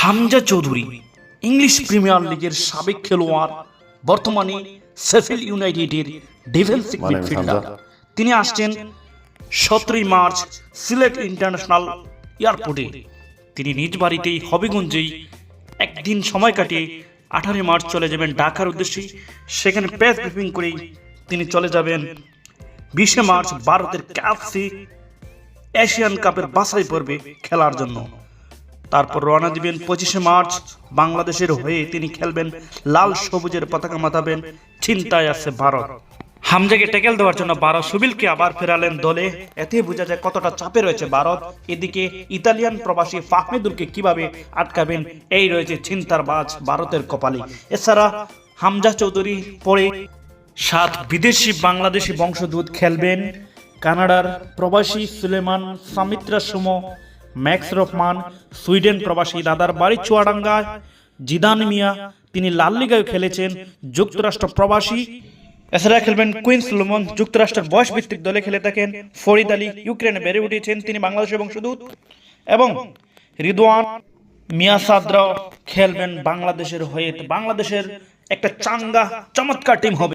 Hamza Chowdhury English premier লিগের সাবেক খেলোয়াড় বর্তমানে সেফিল ইউনাইটেডের ডিফেন্সিভ মিডফিল্ডার তিনি আসছেন সতেরোই মার্চ সিলেট ইন্টারন্যাশনাল এয়ারপোর্টে। তিনি নিজ বাড়িতেই হবিগঞ্জেই একদিন সময় কাটিয়ে আঠারোই মার্চ চলে যাবেন ঢাকার উদ্দেশ্যে। সেখানে প্যাচ ব্রিফিং করেই তিনি চলে যাবেন বিশে মার্চ ভারতের ক্যাপসি এশিয়ান কাপের বাছাই পর্বে খেলার জন্য। তারপর রওনা দিবেন পঁচিশে মার্চ। বাংলাদেশের হয়ে তিনি খেলবেন, লাল সবুজের পতাকা মাতাবেন, চিন্তায় আছে ভারত। হামজাকে টেকেল দেওয়ার জন্য বারো সুবিলকে আবার ফেরালেন দলে। এতে বোঝা যায় কতটা চাপে রয়েছে ভারত। এদিকে ইতালিয়ান প্রবাসী ফাহমিদুলকে কীভাবে আটকাবেন, এই রয়েছে চিন্তার বাজ ভারতের কপালে। এছাড়া হামজা চৌধুরী পরে সাত বিদেশি বাংলাদেশি বংশদূত খেলবেন। কানাডার প্রবাসী সুলেমান সামিত্রা সুম ম্যাক্স রহমান সুইডেন প্রবাসী দাদার বাড়ি চুয়াডাঙ্গায়। জিদান মিয়া, তিনি লাল লিগায় খেলেছেন যুক্তরাষ্ট্র প্রবাসী। এছাড়া খেলবেন কুইন্স লুমন, যুক্তরাষ্ট্রের বয়স ভিত্তিক দলে খেলে থাকেন। ফরিদ আলী, ইউক্রেনে বেড়ে উঠেছেন তিনি বাংলাদেশের বংশোদ্ভূত এবং রিদওয়ান মিয়া সাদরাও খেলবেন বাংলাদেশের হয়ে। বাংলাদেশের একটা চাঙ্গা, চমৎকার টিম হবে।